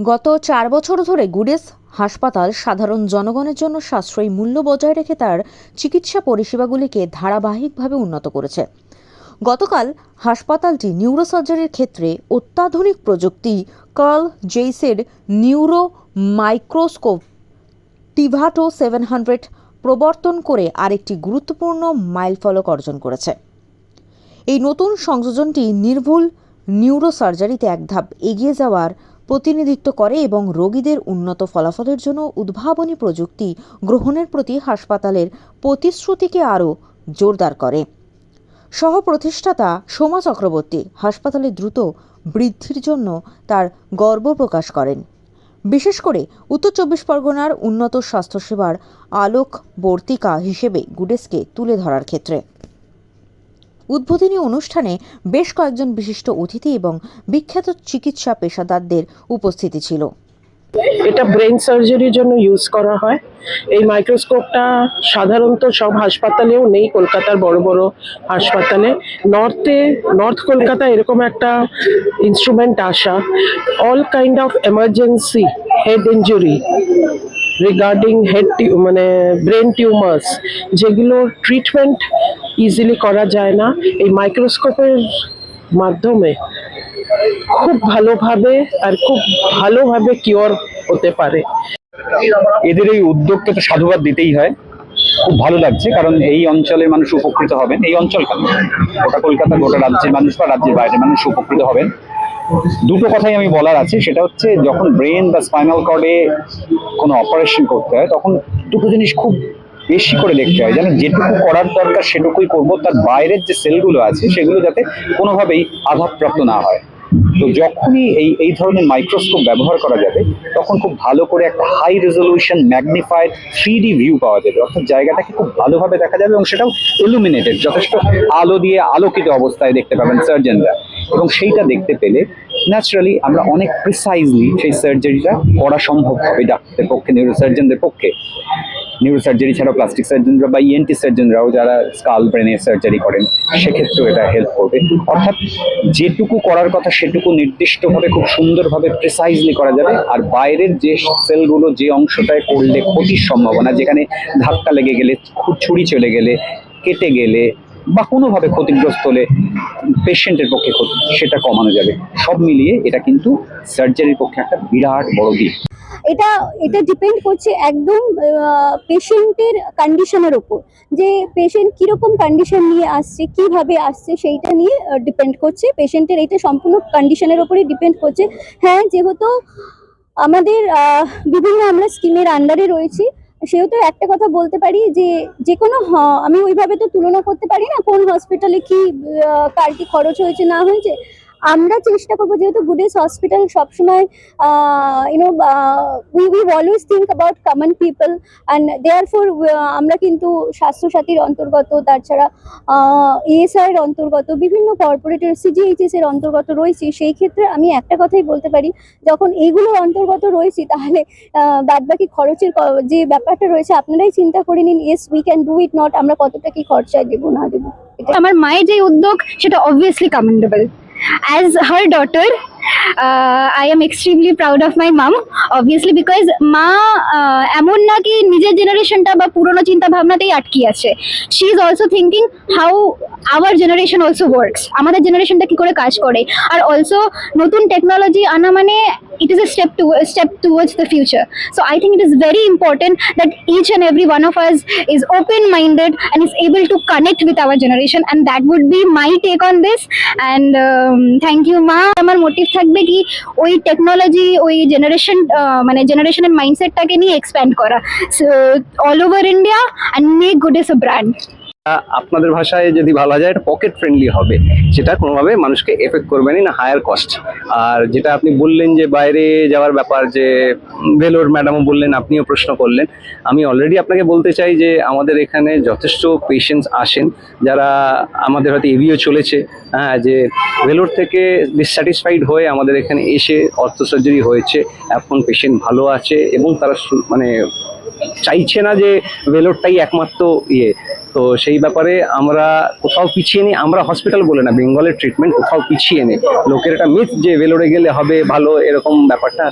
গত চার বছর ধরে গুডেস হাসপাতাল সাধারণ জনগণের জন্য সাশ্রয়ী মূল্য বজায় রেখে তার চিকিৎসা পরিষেবাগুলিকে ধারাবাহিকভাবে উন্নত করেছে। গতকাল হাসপাতালটি নিউরোসার্জারির ক্ষেত্রে অত্যাধুনিক প্রযুক্তি Carl জেইসের neuro microscope Tivato seven hundred প্রবর্তন করে আরেকটি গুরুত্বপূর্ণ মাইলফলক অর্জন করেছে। এই নতুন সংযোজনটি নির্ভুল নিউরোসার্জারিতে এক ধাপ এগিয়ে যাওয়ার প্রতিনিধিত্ব করে এবং রোগীদের উন্নত ফলাফলের জন্য উদ্ভাবনী প্রযুক্তি গ্রহণের প্রতি হাসপাতালের প্রতিশ্রুতিকে আরও জোরদার করে। সহ প্রতিষ্ঠাতা সোমা চক্রবর্তী হাসপাতালে দ্রুত বৃদ্ধির জন্য তার গর্ব প্রকাশ করেন। বিশেষ করে উত্তর চব্বিশ পরগনার উন্নত স্বাস্থ্যসেবার আলোকবর্তিকা হিসেবে গুডেসকে তুলে ধরার ক্ষেত্রে। উদ্বোধনী অনুষ্ঠানে বেশ কয়েকজন বিশিষ্ট অতিথি এবং বিখ্যাত চিকিৎসা পেশাদারদের উপস্থিতি ছিল। এটা ব্রেন সার্জারির জন্য ইউজ করা হয়। এই মাইক্রোস্কোপটা সাধারণত সব হাসপাতালেও নেই, কলকাতার বড় বড় হাসপাতালে। নর্থে, নর্থ কলকাতা এরকম একটা ইনস্ট্রুমেন্ট আসা। All kind of emergency head injury regarding head মানে ব্রেন টিউমার্স যেগুলো ট্রিটমেন্ট ইজিলি করা যায় না। এই মাইক্রোস্কোপের মাধ্যমে খুব ভালোভাবে আর খুব ভালোভাবে কিওর হতে পারে। এদের এই উদ্যোগকে তো সাধুবাদ দিতেই হয়। খুব ভালো লাগছে, কারণ এই অঞ্চলের মানুষ উপকৃত হবেন। এই অঞ্চল কেন? গোটা কলকাতা, গোটা রাজ্যের মানুষ বা রাজ্যের বাইরের মানুষ উপকৃত হবেন। দুটো কথাই আমি বলার আছে, সেটা হচ্ছে যখন ব্রেন বা স্পাইনাল কর্ডে কোনো অপারেশন করতে হয়, তখন দুটো জিনিস খুব বেশি করে দেখতে হয়। যেন যেটুকু করার দরকার সেটুকুই করব, তার বাইরের যে সেলগুলো আছে সেগুলো যাতে কোনোভাবেই আঘাতপ্রাপ্ত না হয়। তো যখনই এই এই ধরনের মাইক্রোস্কোপ ব্যবহার করা যাবে, তখন খুব ভালো করে একটা high resolution magnified three D view পাওয়া যাবে। অর্থাৎ জায়গাটাকে খুব ভালোভাবে দেখা যাবে এবং সেটাও ইলুমিনেটেড যথেষ্ট আলো দিয়ে আলোকিত অবস্থায় দেখতে পাবেন সার্জনরা এবং সেইটা দেখতে পেলে ন্যাচারালি আমরা অনেক প্রিসাইজলি সেই সার্জারিটা করা সম্ভব হবে ডাক্তারের পক্ষে নিউরোসার্জনদের পক্ষে। নিউরোসার্জারি ছাড়াও প্লাস্টিক সার্জনরা বা ইএনটি সার্জনরাও যারা স্কাল ব্রেনের সার্জারি করেন, সেক্ষেত্রেও এটা হেল্প করবে। অর্থাৎ যেটুকু করার কথা সেটুকু নির্দিষ্টভাবে খুব সুন্দরভাবে প্রিসাইজলি করা যাবে। আর বাইরের যে সেলগুলো যে অংশটায় করলে ক্ষতির সম্ভাবনা, যেখানে ধাক্কা লেগে গেলে, ছুরি চলে গেলে, কেটে গেলে বা কোনোভাবে ক্ষতিগ্রস্ত হলে পেশেন্টের পক্ষে ক্ষতি, সেটা কমানো যাবে। সব মিলিয়ে এটা কিন্তু সার্জারির পক্ষে একটা বিরাট বড় দিক। এটা এটা ডিপেন্ড করছে একদম পেশেন্টের কন্ডিশনের ওপর। যে পেশেন্ট কীরকম কন্ডিশন নিয়ে আসছে, কীভাবে আসছে, সেইটা নিয়ে ডিপেন্ড করছে। পেশেন্টের এটা সম্পূর্ণ কন্ডিশনের ওপরই ডিপেন্ড করছে। হ্যাঁ যেহেতু আমাদের বিভিন্ন আমরা স্কিমের আন্ডারে রয়েছি, সেহেতু একটা কথা বলতে পারি যে যে কোনো আমি ওইভাবে তো তুলনা করতে পারি না কোন হসপিটালে কি কার কি খরচ হয়েছে, না হয়েছে। আমরা চেষ্টা করব, যেহেতু গুডেস হসপিটাল সবসময় you know we we always think about common people and therefore আমরা কিন্তু স্বাস্থ্যসাথীর অন্তর্গত, তাছাড়া ইএসআই এর অন্তর্গত, বিভিন্ন কর্পোরেটের সিজিএইচএস এর অন্তর্গত রয়েছি। সেই ক্ষেত্রে আমি একটা কথাই বলতে পারি, যখন এইগুলো অন্তর্গত রয়েছি, তাহলে বাদ বাকি খরচের যে ব্যাপারটা রয়েছে, আপনারাই চিন্তা করে নিন yes we can do it not আমরা কতটা কি খরচায় দেবো, না দেবো আমার মায়ের যে উদ্যোগ, সেটা obviously commendable as her daughter I am extremely proud of my mom obviously because মা এমন না কি নিজের জেনারেশনটা বা পুরনো চিন্তা ভাবনাতেই আটকে আছে। She is also thinking how our generation also works আমাদের জেনারেশনটা কি করে কাজ করে। আর অলসো নতুন টেকনোলজি আনা মানে it is a step to step towards the future so i think it is very important that each and every one of us is open minded and is able to connect with our generation and that would be my take on this and um, thank you মা আমার motive থাকবে কি ওই technology ওই generation মানে জেনারেশনের মাইন্ডসেটটাকে নিয়ে expand করা so all over India and make good is a brand আপনাদের ভাষায় যদি বলা যায়, এটা পকেট ফ্রেন্ডলি হবে। সেটা কোনোভাবে মানুষকে এফেক্ট করবে না হায়ার কস্ট আর যেটা আপনি বললেন যে বাইরে যাওয়ার ব্যাপার, যে ভেলোর ম্যাডামও বললেন, আপনিও প্রশ্ন করলেন। আমি অলরেডি আপনাকে বলতে চাই যে আমাদের এখানে যথেষ্ট পেশেন্টস আসেন, যারা আমাদের হয়তো এভিও চলেছে। হ্যাঁ যে ভেলোর থেকে ডিসস্যাটিসফাইড হয়ে আমাদের এখানে এসে অর্থ সার্জারি হয়েছে। এখন পেশেন্ট ভালো আছে এবং তারা মানে চাইছে না যে ভেলোরটাই একমাত্র ইয়ে তো সেই ব্যাপারে আমরা কোথাও পিছিয়ে নিই, আমরা হসপিটাল বলে না বেঙ্গলের ট্রিটমেন্ট কোথাও পিছিয়ে নেই লোকের একটা মিথ যে ভেলোরে গেলে হবে ভালো, এরকম ব্যাপারটা।